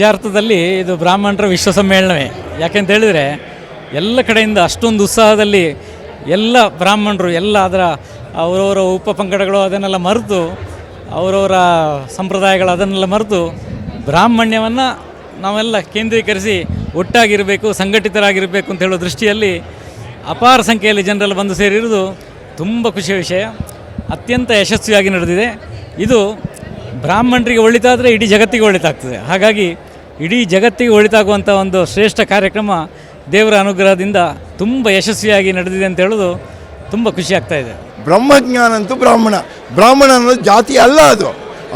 ನಿಜಾರ್ಥದಲ್ಲಿ ಇದು ಬ್ರಾಹ್ಮಣರ ವಿಶ್ವ ಸಮ್ಮೇಳನವೇ ಯಾಕೆಂತ ಹೇಳಿದರೆ, ಎಲ್ಲ ಕಡೆಯಿಂದ ಅಷ್ಟೊಂದು ಉತ್ಸಾಹದಲ್ಲಿ ಎಲ್ಲ ಬ್ರಾಹ್ಮಣರು, ಎಲ್ಲ ಅದರ ಅವರವರ ಉಪಪಂಗಡಗಳು ಅದನ್ನೆಲ್ಲ ಮರೆತು, ಅವರವರ ಸಂಪ್ರದಾಯಗಳು ಅದನ್ನೆಲ್ಲ ಮರೆತು ಬ್ರಾಹ್ಮಣ್ಯವನ್ನು ನಾವೆಲ್ಲ ಕೇಂದ್ರೀಕರಿಸಿ ಒಟ್ಟಾಗಿರಬೇಕು, ಸಂಘಟಿತರಾಗಿರಬೇಕು ಅಂತ ಹೇಳೋ ದೃಷ್ಟಿಯಲ್ಲಿ ಅಪಾರ ಸಂಖ್ಯೆಯಲ್ಲಿ ಜನರೆಲ್ಲ ಬಂದು ಸೇರಿರುವುದು ತುಂಬ ಖುಷಿಯ ವಿಷಯ. ಅತ್ಯಂತ ಯಶಸ್ವಿಯಾಗಿ ನಡೆದಿದೆ. ಇದು ಬ್ರಾಹ್ಮಣರಿಗೆ ಒಳಿತಾದರೆ ಇಡೀ ಜಗತ್ತಿಗೆ ಒಳಿತಾಗ್ತದೆ. ಹಾಗಾಗಿ ಇಡೀ ಜಗತ್ತಿಗೆ ಒಳಿತಾಗುವಂಥ ಒಂದು ಶ್ರೇಷ್ಠ ಕಾರ್ಯಕ್ರಮ ದೇವರ ಅನುಗ್ರಹದಿಂದ ತುಂಬ ಯಶಸ್ವಿಯಾಗಿ ನಡೆದಿದೆ ಅಂತ ಹೇಳೋದು ತುಂಬ ಖುಷಿ ಆಗ್ತಾ ಇದೆ. ಬ್ರಹ್ಮಜ್ಞಾನ ಅಂತೂ ಬ್ರಾಹ್ಮಣ. ಬ್ರಾಹ್ಮಣ ಅನ್ನೋದು ಜಾತಿ ಅಲ್ಲ ಅದು.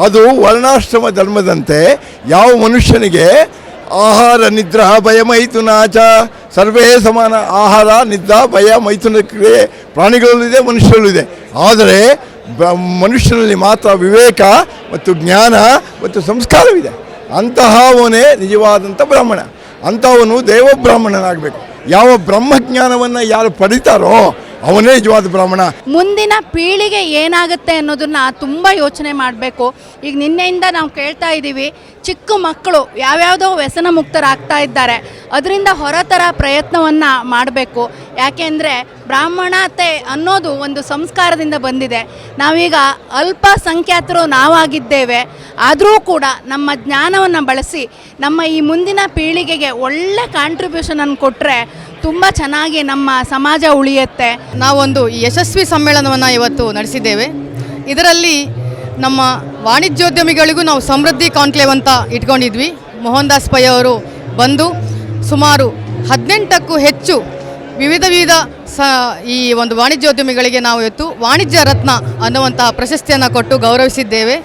ಅದು ವರ್ಣಾಶ್ರಮ ಧರ್ಮದಂತೆ ಯಾವ ಮನುಷ್ಯನಿಗೆ ಆಹಾರ ನಿದ್ರಾ ಭಯ ಮೈಥುನಾಚ ಸರ್ವೇ ಸಮಾನ ಆಹಾರ ನಿದ್ರಾ ಭಯ ಮೈಥುನ ಕ್ರಿಯೆ. ಪ್ರಾಣಿಗಳಲ್ಲೂ ಇದೆ, ಮನುಷ್ಯರಲ್ಲೂ ಇದೆ. ಆದರೆ ಮನುಷ್ಯನಲ್ಲಿ ಮಾತ್ರ ವಿವೇಕ ಮತ್ತು ಜ್ಞಾನ ಮತ್ತು ಸಂಸ್ಕಾರವಿದೆ. ಅಂತಹವನೇ ನಿಜವಾದಂಥ ಬ್ರಾಹ್ಮಣ. ಅಂಥವನು ದೇವಬ್ರಾಹ್ಮಣನಾಗಬೇಕು. ಯಾವ ಬ್ರಹ್ಮಜ್ಞಾನವನ್ನು ಯಾರು ಪಡಿತಾರೋ ಅವನೇ ನಿಜವಾದ ಬ್ರಾಹ್ಮಣ. ಮುಂದಿನ ಪೀಳಿಗೆ ಏನಾಗುತ್ತೆ ಅನ್ನೋದನ್ನ ತುಂಬ ಯೋಚನೆ ಮಾಡಬೇಕು. ಈಗ ನಿನ್ನೆಯಿಂದ ನಾವು ಕೇಳ್ತಾ ಇದ್ದೀವಿ ಚಿಕ್ಕ ಮಕ್ಕಳು ಯಾವ್ಯಾವುದೋ ವ್ಯಸನ ಮುಕ್ತರಾಗ್ತಾ ಇದ್ದಾರೆ. ಅದರಿಂದ ಹೊರತರ ಪ್ರಯತ್ನವನ್ನು ಮಾಡಬೇಕು. ಯಾಕೆಂದರೆ ಬ್ರಾಹ್ಮಣತೆ ಅನ್ನೋದು ಒಂದು ಸಂಸ್ಕಾರದಿಂದ ಬಂದಿದೆ. ನಾವೀಗ ಅಲ್ಪಸಂಖ್ಯಾತರು ನಾವಾಗಿದ್ದೇವೆ. ಆದರೂ ಕೂಡ ನಮ್ಮ ಜ್ಞಾನವನ್ನು ಬಳಸಿ ನಮ್ಮ ಈ ಮುಂದಿನ ಪೀಳಿಗೆಗೆ ಒಳ್ಳೆ ಕಾಂಟ್ರಿಬ್ಯೂಷನನ್ನು ಕೊಟ್ಟರೆ ತುಂಬ ಚೆನ್ನಾಗಿ ನಮ್ಮ ಸಮಾಜ ಉಳಿಯುತ್ತೆ. ನಾವೊಂದು ಯಶಸ್ವಿ ಸಮ್ಮೇಳನವನ್ನು ಇವತ್ತು ನಡೆಸಿದ್ದೇವೆ. ಇದರಲ್ಲಿ ನಮ್ಮ ವಾಣಿಜ್ಯೋದ್ಯಮಿಗಳಿಗೂ ನಾವು ಸಮೃದ್ಧಿ ಕಾನ್ಕ್ಲೇವ್ ಅಂತ ಇಟ್ಕೊಂಡಿದ್ವಿ. ಮೋಹನ್ ದಾಸ್ ಪೈ ಅವರು ಬಂದು ಸುಮಾರು ಹದಿನೆಂಟಕ್ಕೂ ಹೆಚ್ಚು ವಿವಿಧ ವಿವಿಧ ಸ, ಈ ಒಂದು ವಾಣಿಜ್ಯೋದ್ಯಮಿಗಳಿಗೆ ನಾವು ಇವತ್ತು ವಾಣಿಜ್ಯ ರತ್ನ ಅನ್ನುವಂತಹ ಪ್ರಶಸ್ತಿಯನ್ನು ಕೊಟ್ಟು ಗೌರವಿಸಿದ್ದೇವೆ.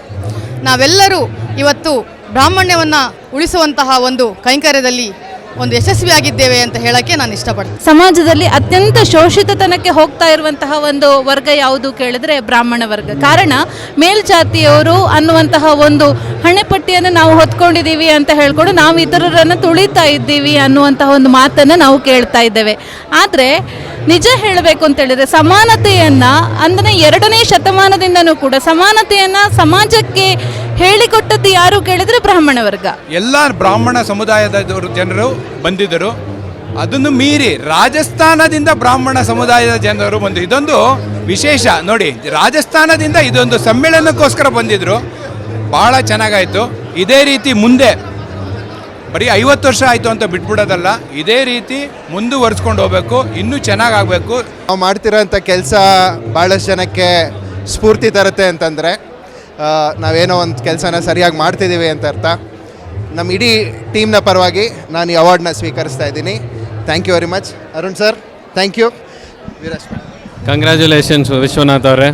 ನಾವೆಲ್ಲರೂ ಇವತ್ತು ಬ್ರಾಹ್ಮಣ್ಯವನ್ನು ಉಳಿಸುವಂತಹ ಒಂದು ಕೈಂಕರ್ಯದಲ್ಲಿ ಒಂದು ಯಶಸ್ವಿಯಾಗಿದ್ದೇವೆ ಅಂತ ಹೇಳಕ್ಕೆ ನಾನು ಇಷ್ಟಪಡ್ತೀನಿ. ಸಮಾಜದಲ್ಲಿ ಅತ್ಯಂತ ಶೋಷಿತತನಕ್ಕೆ ಹೋಗ್ತಾ ಇರುವಂತಹ ಒಂದು ವರ್ಗ ಯಾವುದು ಕೇಳಿದ್ರೆ ಬ್ರಾಹ್ಮಣ ವರ್ಗ. ಕಾರಣ ಮೇಲ್ಜಾತಿಯವರು ಅನ್ನುವಂತಹ ಒಂದು ಹಣೆಪಟ್ಟಿಯನ್ನು ನಾವು ಹೊತ್ಕೊಂಡಿದ್ದೀವಿ ಅಂತ ಹೇಳ್ಕೊಂಡು ನಾವು ಇತರರನ್ನು ತುಳಿತಾ ಇದ್ದೀವಿ ಅನ್ನುವಂತಹ ಒಂದು ಮಾತನ್ನು ನಾವು ಕೇಳ್ತಾ ಇದ್ದೇವೆ. ಆದರೆ ನಿಜ ಹೇಳಬೇಕು ಅಂತ ಹೇಳಿದ್ರೆ ಸಮಾನತೆಯನ್ನು ಅಂದರೆ ಎರಡನೇ ಶತಮಾನದಿಂದನೂ ಕೂಡ ಸಮಾನತೆಯನ್ನು ಸಮಾಜಕ್ಕೆ ಹೇಳಿಕೊಟ್ಟದ್ದು ಯಾರು ಕೇಳಿದ್ರೆ ಬ್ರಾಹ್ಮಣ ವರ್ಗ ಎಲ್ಲ ಬ್ರಾಹ್ಮಣ ಸಮುದಾಯದವರು ಜನರು ಬಂದಿದ್ದರು. ಅದನ್ನು ಮೀರಿ ರಾಜಸ್ಥಾನದಿಂದ ಬ್ರಾಹ್ಮಣ ಸಮುದಾಯದ ಜನರು ಬಂದು ಇದೊಂದು ವಿಶೇಷ. ನೋಡಿ ರಾಜಸ್ಥಾನದಿಂದ ಇದೊಂದು ಸಮ್ಮೇಳನಕ್ಕೋಸ್ಕರ ಬಂದಿದ್ರು. ಭಾಳ ಚೆನ್ನಾಗಾಯಿತು. ಇದೇ ರೀತಿ ಮುಂದೆ. ಬರೀ ಐವತ್ತು ವರ್ಷ ಆಯಿತು ಅಂತ ಬಿಟ್ಬಿಡೋದಲ್ಲ. ಇದೇ ರೀತಿ ಮುಂದುವರೆಸ್ಕೊಂಡು ಹೋಗ್ಬೇಕು. ಇನ್ನೂ ಚೆನ್ನಾಗಾಗಬೇಕು. ನಾವು ಮಾಡ್ತಿರೋಂಥ ಕೆಲಸ ಭಾಳಷ್ಟು ಜನಕ್ಕೆ ಸ್ಫೂರ್ತಿ ತರುತ್ತೆ ಅಂತಂದರೆ ನಾವೇನೋ ಒಂದು ಕೆಲಸನ ಸರಿಯಾಗಿ ಮಾಡ್ತಿದ್ದೀವಿ ಅಂತ ಅರ್ಥ. ನಮ್ಮ ಇಡೀ ಟೀಮ್ನ ಪರವಾಗಿ ನಾನು ಈ ಅವಾರ್ಡ್ನ ಸ್ವೀಕರಿಸ್ತಾ ಇದ್ದೀನಿ. Thank you very much Arun sir thank you Viraj congratulations Vishwanath ಅವರೇ.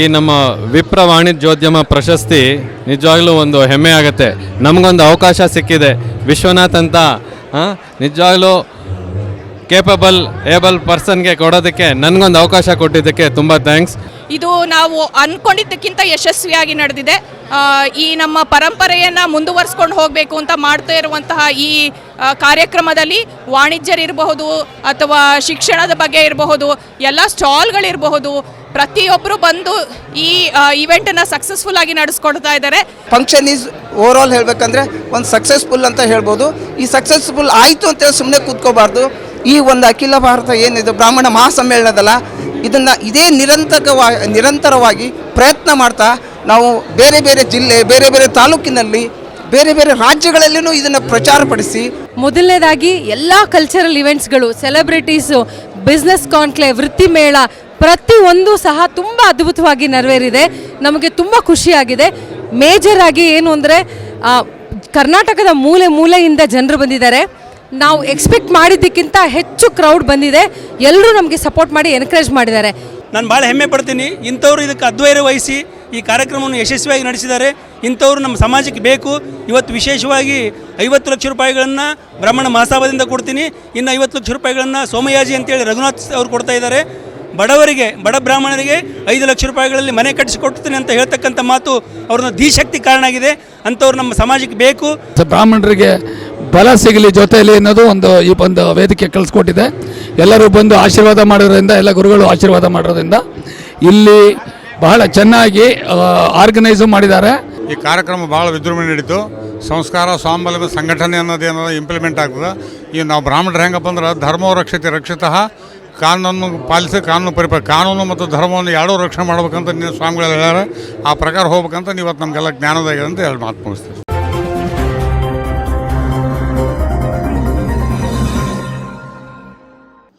ಈ ನಮ್ಮ ವಿಪ್ರ ವಾಣಿಜ್ಯೋದ್ಯಮ ಪ್ರಶಸ್ತಿ ನಿಜವಾಗ್ಲೂ ಒಂದು ಹೆಮ್ಮೆ ಆಗುತ್ತೆ. ನಮಗೊಂದು ಅವಕಾಶ ಸಿಕ್ಕಿದೆ. ವಿಶ್ವನಾಥ್ ಅಂತ ನಿಜವಾಗ್ಲೂ ಕೇಪಬಲ್ ಏಬಲ್ ಪರ್ಸನ್ಗೆ ಕೊಡೋದಕ್ಕೆ ನನಗೊಂದು ಅವಕಾಶ ಕೊಟ್ಟಿದ್ದಕ್ಕೆ ತುಂಬ ಥ್ಯಾಂಕ್ಸ್ ಇದು ನಾವು ಅಂದ್ಕೊಂಡಿದ್ದಕ್ಕಿಂತ ಯಶಸ್ವಿಯಾಗಿ ನಡೆದಿದೆ. ಈ ನಮ್ಮ ಪರಂಪರೆಯನ್ನು ಮುಂದುವರಿಸ್ಕೊಂಡು ಹೋಗಬೇಕು ಅಂತ ಮಾಡ್ತಾ ಇರುವಂತಹ ಈ ಕಾರ್ಯಕ್ರಮದಲ್ಲಿ ವಾಣಿಜ್ಯರಿರಬಹುದು ಅಥವಾ ಶಿಕ್ಷಣದ ಬಗ್ಗೆ ಇರಬಹುದು ಎಲ್ಲ ಸ್ಟಾಲ್ಗಳಿರಬಹುದು ಪ್ರತಿಯೊಬ್ಬರು ಬಂದು ಈ ಇವೆಂಟನ್ನು ಸಕ್ಸಸ್ಫುಲ್ ಆಗಿ ನಡೆಸ್ಕೊಡ್ತಾ ಇದ್ದಾರೆ. ಫಂಕ್ಷನ್ ಈಸ್ ಓವರ್ ಆಲ್ ಹೇಳಬೇಕಂದ್ರೆ ಒಂದು ಸಕ್ಸಸ್ಫುಲ್ ಅಂತ ಹೇಳ್ಬೋದು. ಈ ಸಕ್ಸಸ್ಫುಲ್ ಆಯಿತು ಅಂತೇಳಿ ಸುಮ್ಮನೆ ಕೂತ್ಕೋಬಾರ್ದು. ಈ ಒಂದು ಅಖಿಲ ಭಾರತ ಏನಿದೆ, ಬ್ರಾಹ್ಮಣ ಮಹಾಸಮ್ಮೇಳನದಲ್ಲ, ಇದನ್ನು ಇದೇ ನಿರಂತರವಾ ನಿರಂತರವಾಗಿ ಪ್ರಯತ್ನ ಮಾಡ್ತಾ ನಾವು ಬೇರೆ ಬೇರೆ ಜಿಲ್ಲೆ, ಬೇರೆ ಬೇರೆ ತಾಲೂಕಿನಲ್ಲಿ, ಬೇರೆ ಬೇರೆ ರಾಜ್ಯಗಳಲ್ಲಿನೂ ಇದನ್ನು ಪ್ರಚಾರಪಡಿಸಿ ಮೊದಲನೇದಾಗಿ ಎಲ್ಲ ಕಲ್ಚರಲ್ ಇವೆಂಟ್ಸ್ಗಳು ಸೆಲೆಬ್ರಿಟೀಸು ಬಿಸ್ನೆಸ್ ಕಾನ್ಕ್ಲೇವ್ ವೃತ್ತಿ ಮೇಳ ಪ್ರತಿಯೊಂದು ಸಹ ತುಂಬ ಅದ್ಭುತವಾಗಿ ನೆರವೇರಿದೆ. ನಮಗೆ ತುಂಬ ಖುಷಿಯಾಗಿದೆ. ಮೇಜರ್ ಆಗಿ ಏನು ಅಂದರೆ ಕರ್ನಾಟಕದ ಮೂಲೆ ಮೂಲೆಯಿಂದ ಜನರು ಬಂದಿದ್ದಾರೆ. ನಾವು ಎಕ್ಸ್ಪೆಕ್ಟ್ ಮಾಡಿದ್ದಕ್ಕಿಂತ ಹೆಚ್ಚು ಕ್ರೌಡ್ ಬಂದಿದೆ. ಎಲ್ಲರೂ ನಮಗೆ ಸಪೋರ್ಟ್ ಮಾಡಿ ಎನ್ಕರೇಜ್ ಮಾಡಿದ್ದಾರೆ. ನಾನು ಭಾಳ ಹೆಮ್ಮೆ ಪಡ್ತೀನಿ. ಇಂಥವ್ರು ಇದಕ್ಕೆ ಅದ್ವೈರ ವಹಿಸಿ ಈ ಕಾರ್ಯಕ್ರಮವನ್ನು ಯಶಸ್ವಿಯಾಗಿ ನಡೆಸಿದ್ದಾರೆ. ಇಂಥವ್ರು ನಮ್ಮ ಸಮಾಜಕ್ಕೆ ಬೇಕು. ಇವತ್ತು ವಿಶೇಷವಾಗಿ ಐವತ್ತು ಲಕ್ಷ ರೂಪಾಯಿಗಳನ್ನು ಬ್ರಾಹ್ಮಣ ಮಹಾಸಭಾದಿಂದ ಕೊಡ್ತೀನಿ. ಇನ್ನು ಐವತ್ತು ಲಕ್ಷ ರೂಪಾಯಿಗಳನ್ನು ಸೋಮಯಾಜಿ ಅಂತೇಳಿ ರಘುನಾಥ್ ಅವರು ಕೊಡ್ತಾ ಇದ್ದಾರೆ. ಬಡವರಿಗೆ ಬಡ ಬ್ರಾಹ್ಮಣರಿಗೆ ಐದು ಲಕ್ಷ ರೂಪಾಯಿಗಳಲ್ಲಿ ಮನೆ ಕಟ್ಟಿಸಿಕೊಡ್ತೀನಿ ಅಂತ ಹೇಳ್ತಕ್ಕಂಥ ಮಾತು ಅವ್ರನ್ನ ಧೀಶಕ್ತಿ ಕಾರಣ ಆಗಿದೆ. ಅಂಥವ್ರು ನಮ್ಮ ಸಮಾಜಕ್ಕೆ ಬೇಕು. ಬ್ರಾಹ್ಮಣರಿಗೆ ಬಲ ಸಿಗಲಿ ಜೊತೆಯಲ್ಲಿ ಅನ್ನೋದು ಒಂದು ಈ ಒಂದು ವೇದಿಕೆ ಕಳಿಸ್ಕೊಟ್ಟಿದೆ. ಎಲ್ಲರೂ ಬಂದು ಆಶೀರ್ವಾದ ಮಾಡೋದ್ರಿಂದ, ಎಲ್ಲ ಗುರುಗಳು ಆಶೀರ್ವಾದ ಮಾಡೋದ್ರಿಂದ ಇಲ್ಲಿ ಬಹಳ ಚೆನ್ನಾಗಿ ಆರ್ಗನೈಸ್ ಮಾಡಿದ್ದಾರೆ. ಈ ಕಾರ್ಯಕ್ರಮ ಭಾಳ ವಿಜೃಂಭಣೆ ನಡೀತು. ಸಂಸ್ಕಾರ, ಸ್ವಾವಲಂಬಿ, ಸಂಘಟನೆ ಅನ್ನೋದೇನೋ ಇಂಪ್ಲಿಮೆಂಟ್ ಆಗ್ತದೆ. ಈಗ ನಾವು ಬ್ರಾಹ್ಮಣರು ಹೆಂಗಪ್ಪ ಅಂದ್ರೆ ಧರ್ಮೋ ರಕ್ಷತೆ ರಕ್ಷಿತಃ ಕಾನೂನು ಪಾಲಿಸಿ, ಕಾನೂನು ಪರಿಪ, ಕಾನೂನು ಮತ್ತು ಧರ್ಮವನ್ನು ಎರಡೂ ರಕ್ಷಣೆ ಮಾಡ್ಬೇಕಂತ ನೀವು ಸ್ವಾಮಿಗಳು ಹೇಳ್ಯಾರ. ಆ ಪ್ರಕಾರ ಹೋಗ್ಬೇಕಂತ ಇವತ್ತು ನಮಗೆಲ್ಲ ಜ್ಞಾನದಾಗಿದೆ ಅಂತ ಹೇಳಿ ಮಾತು ಮುಗಿಸ್ತೀವಿ